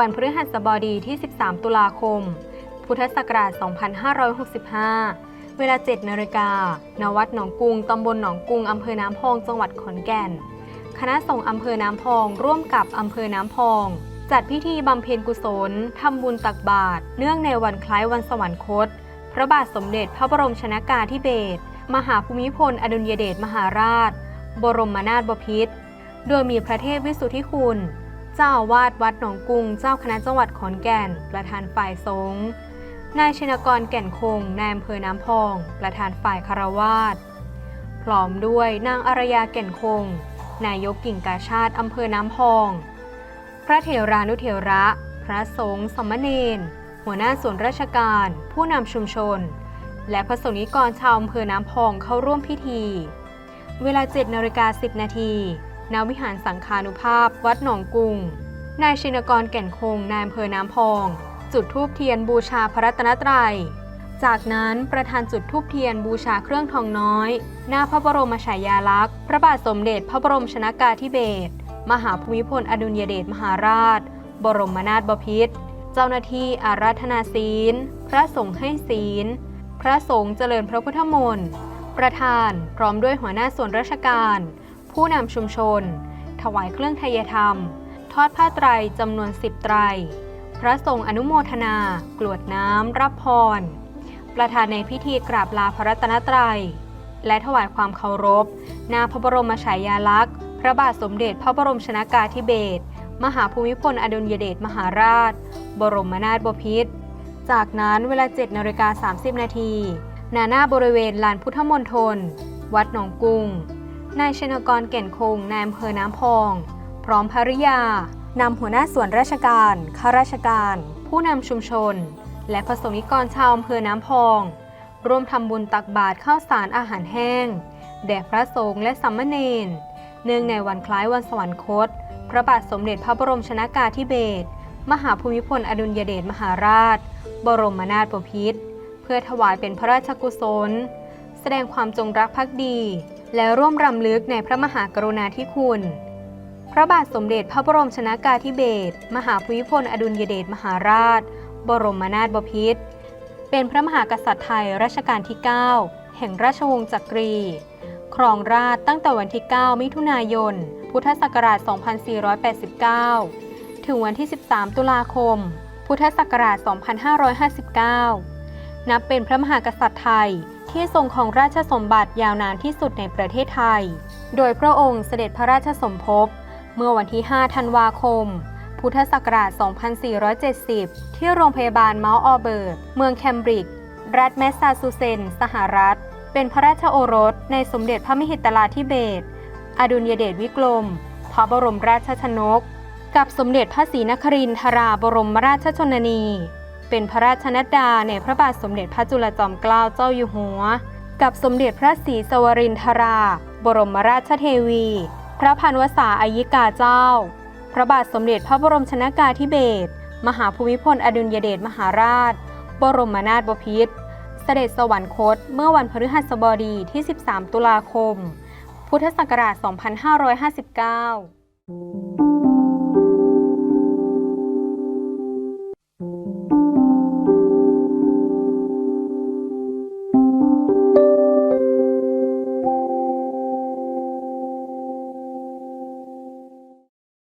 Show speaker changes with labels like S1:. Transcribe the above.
S1: วันพฤหัสบดีที่ 13 ตุลาคม พุทธศักราช 2565 เวลา 7นาฬิกาณวัดหนองกุงตำบลหนองกุงอำเภอน้ำพอง จังหวัดขอนแก่น คณะสงฆ์อำเภอน้ำพอง ร่วมกับอำเภอน้ำพอง จัดพิธีบำเพ็ญกุศลทำบุญตักบาตรเนื่องในวันคล้ายวันสวรรคต พระบาทสมเด็จพระบรมชนากาธิเบศรมหาภูมิพล อดุลยเดชมหาราช บรมนาถบพิตรโดยมีพระเทพวิสุทธิคุณ จ้าอาวาสวัดหนองกุงเจ้าคณะจังหวัดขอนแก่น ประธานฝ่ายสงฆ์นายชินกรแก่นคงนายอำเภอน้ำพอง ประธานฝ่ายคารวาสพร้อมด้วยนางอารยาแก่นคง นายกกิ่งกาชาติอำเภอน้ำพอง พระเถรานุเถระ พระสงฆ์สมณเณรหัวหน้าส่วนราชการ ผู้นำชุมชน และพระสงฆ์นิกรชาวอำเภอน้ำพองเข้าร่วมพิธี เวลา 7นาฬิกา10 นาที ณวิหารสังฆานุภาพ วัดหนองกุง นายชินกรแก่นคงนายอำเภอน้ำพอง จุดธูปเทียนบูชาพระรัตนตรัย จากนั้นประธานจุดธูปเทียนบูชาเครื่องทองน้อย หน้าพระบรมฉายาลักษณ์ พระบาทสมเด็จพระบรมชนากาธิเบศร มหาภูมิพลอดุลยเดชมหาราช บรมนาถบพิตร เจ้าหน้าที่อาราธนาศีล พระสงฆ์ให้ศีล พระสงฆ์เจริญพระพุทธมนต์ประธานพร้อมด้วยหัวหน้าส่วนราชการ ผู้นำชุมชน ถวายเครื่องไทยธรรม ทอดผ้าไตรจำนวนสิบไตร พระสงฆ์อนุโมทนา กรวดน้ำรับพร ประธานในพิธีกราบลาพระรัตนตรัย และถวายความเคารพหน้าพระบรมฉายาลักษณ์ พระบาทสมเด็จพระบรมชนากาธิเบศรมหาภูมิพลอดุลยเดชมหาราช บรมนาถบพิตรจากนั้นเวลา7นาฬิกา30 นาทีณหน้าบริเวณลานพุทธมณฑล วัดหนองกุง นายชนกรแก่นคงนายอำเภอน้ำพอง พร้อมภริยานำหัวหน้าส่วนราชการ ข้าราชการ ผู้นำชุมชน และประสงนิกรชาวอำเภอน้ำพอง ร่วมทำบุญตักบาตรข้าวสารอาหารแห้ง แด่พระสงฆ์และสัมมเนนเนื่องในวันคล้ายวันสวรรคต พระบาทสมเด็จพระบรมชนากาธิเบศร มหาภูมิพลอดุลยเดชมหาราช บรมนาถบพิตร เพื่อถวายเป็นพระราชกุศล แสดงความจงรักภักดี และร่วมรำลึกในพระมหากรุณาธิคุณ พระบาทสมเด็จพระบรมชนากาธิเบศรมหาภูมิพลอดุลยเดชมหาราช บรมนาถบพิตรเป็นพระมหากษัตริย์ไทยรัชกาลที่ 9 แห่งราชวงศ์จักรี ครองราชย์ตั้งแต่วันที่ 9 มิถุนายน พุทธศักราช 2489 ถึงวันที่ 13 ตุลาคม พุทธศักราช 2559 นับเป็นพระมหากษัตริย์ไทย ที่ทรงครองราชสมบัติยาวนานที่สุดในประเทศไทย โดยพระองค์เสด็จพระราชสมภพเมื่อวันที่ 5 ธันวาคม พุทธศักราช 2470 ที่โรงพยาบาลเมาส์ออเบิร์ต เมืองแคมบริดจ์ รัฐแมสซาชูเซนส์ สหรัฐ เป็นพระราชโอรสในสมเด็จพระมหิดลาธิเบศร อดุลยเดชวิกรม พระบรมราชชนก กับสมเด็จพระศรีนครินทราบรมราชชนนี เป็นพระราชนัดดาในพระบาทสมเด็จพระจุลจอมเกล้าเจ้าอยู่หัว กับสมเด็จพระศรีสวรินทรา บรมราชเทวี พระพันวษาอายิกาเจ้า พระบาทสมเด็จพระบรมชนากาธิเบศรมหาภูมิพลอดุลยเดชมหาราช บรมนาถบพิตรเสด็จสวรรคตเมื่อวันพฤหัสบดีที่ 13 ตุลาคม พุทธศักราช 2559